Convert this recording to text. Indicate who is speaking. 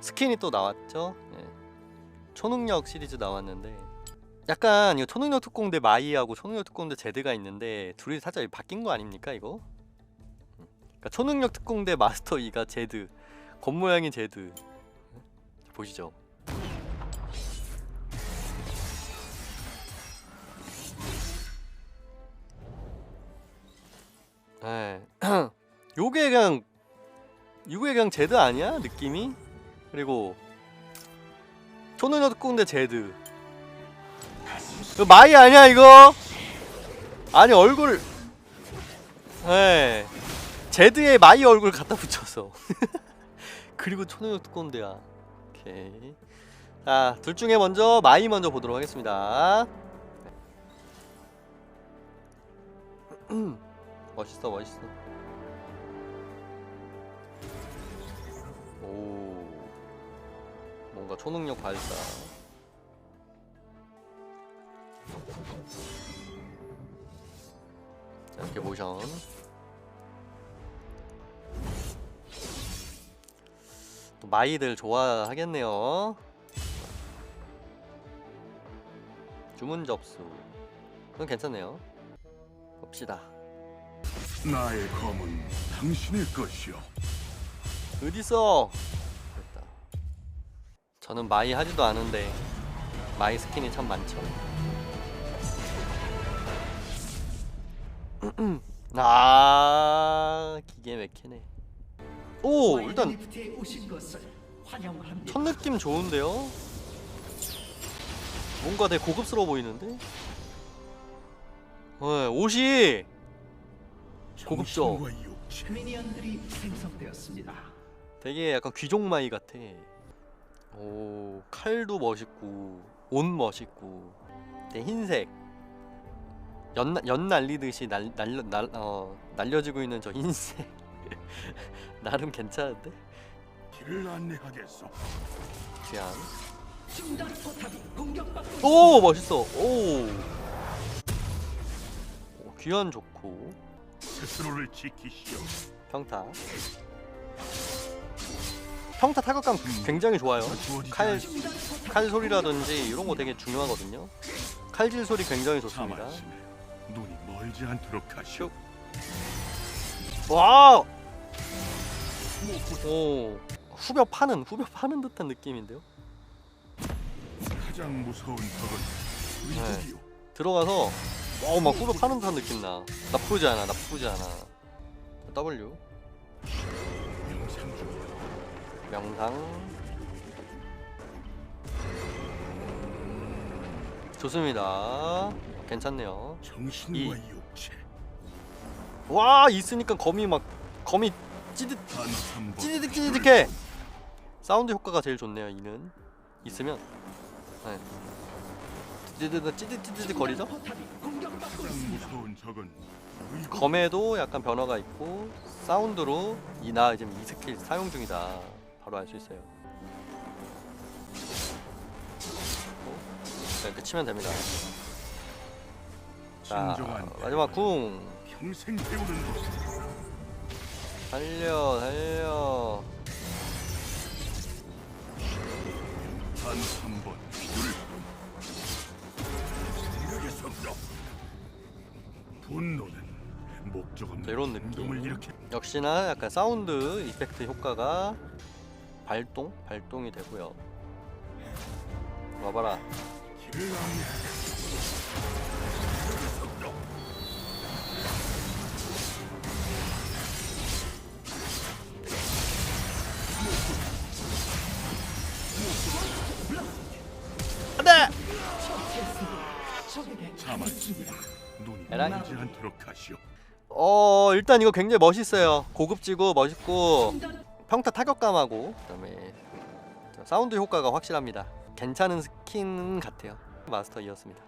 Speaker 1: 스킨이 또 나왔죠. 예. 초능력 시리즈 나왔는데 약간 이거 초능력 특공대 마이하고 초능력 특공대 제드가 있는데 둘이 살짝 바뀐 거 아닙니까 이거? 음. 그러니까 초능력 특공대 마스터 2가 제드, 겉모양이 제드. 보시죠. 에 요게 그냥 이게 그냥 제드 아니야 느낌이? 그리고 초능력 특공대 제드. 이거 마이 아니야 이거? 아니 얼굴. 에 제드에 마이 얼굴 갖다 붙였어 그리고 초능력 특공대야. 오케이. 자둘 중에 먼저 마이 먼저 보도록 하겠습니다. 멋있어 멋있어 뭔가 초능력 발사 자 이렇게 모션. 또 마이들 좋아하겠네요. 주문 접수. 그건 괜찮네요. 봅시다.
Speaker 2: 나의 검은 당신의 것이오.
Speaker 1: 어딨어? 저는 마이 하지도 않은데 마이 스킨이 참 많죠. 아 기계 맥히네. 오 일단. 첫 느낌 좋은데요? 뭔가 되게 고급스러워 보이는데? 네, 옷이 고급져. 되게 약간 귀족 마이 같아. 오 칼도 멋있고 옷 멋있고 되게 흰색. 연, 연 날리듯이 날, 날려, 날, 어, 날려지고 있는 저 흰색. 나름 괜찮은데?
Speaker 2: 길을 안내하겠소.
Speaker 1: 귀한 오 멋있어. 오, 오 귀한 좋고.
Speaker 2: 스스로를 지키시오.
Speaker 1: 평타 평타 타격감 굉장히 좋아요 칼, 칼 소리라든지 이런 거 되게 중요하거든요 칼질 소리 굉장히
Speaker 2: 차
Speaker 1: 좋습니다
Speaker 2: 눈이 멀지 않도록 하시오.
Speaker 1: 와! 오 후벼 파는 후벼 파는 듯한 느낌인데요.
Speaker 2: 가장 무서운 적은
Speaker 1: 네.
Speaker 2: 의지요.
Speaker 1: 들어가서 어막 후벼 파는 듯한 느낌 나. 나쁘지 않아, 나쁘지 않아. W
Speaker 2: 명상
Speaker 1: 좋습니다. 괜찮네요.
Speaker 2: 정신과 육체.
Speaker 1: 와 있으니까 거미 막 거미 찌릿. 찌릿 찌릿해. 사운드 효과가 제일 좋네요. 이는 있으면 네. 찌릿 찌릿 찌릿 거리죠. 검에도 약간 변화가 있고 사운드로 이나 지금 이 스킬 사용 중이다 바로 알 수 있어요. 네, 끝이면 됩니다. 자 마지막 궁
Speaker 2: 평생 배우는 것.
Speaker 1: 달려 달려
Speaker 2: 단한 번. 귀를 생각해서다. 분노는 목적 없는
Speaker 1: 자, 이런 느낌.
Speaker 2: 운동을 일으켜
Speaker 1: 역시나 약간 사운드 이펙트 효과가 발동 발동이 되고요. 와봐라. 안돼. 어 일단 이거 굉장히 멋있어요 고급지고 멋있고 평타 타격감하고 그다음에 사운드 효과가 확실합니다. 괜찮은 스킨 같아요. 마스터이었습니다.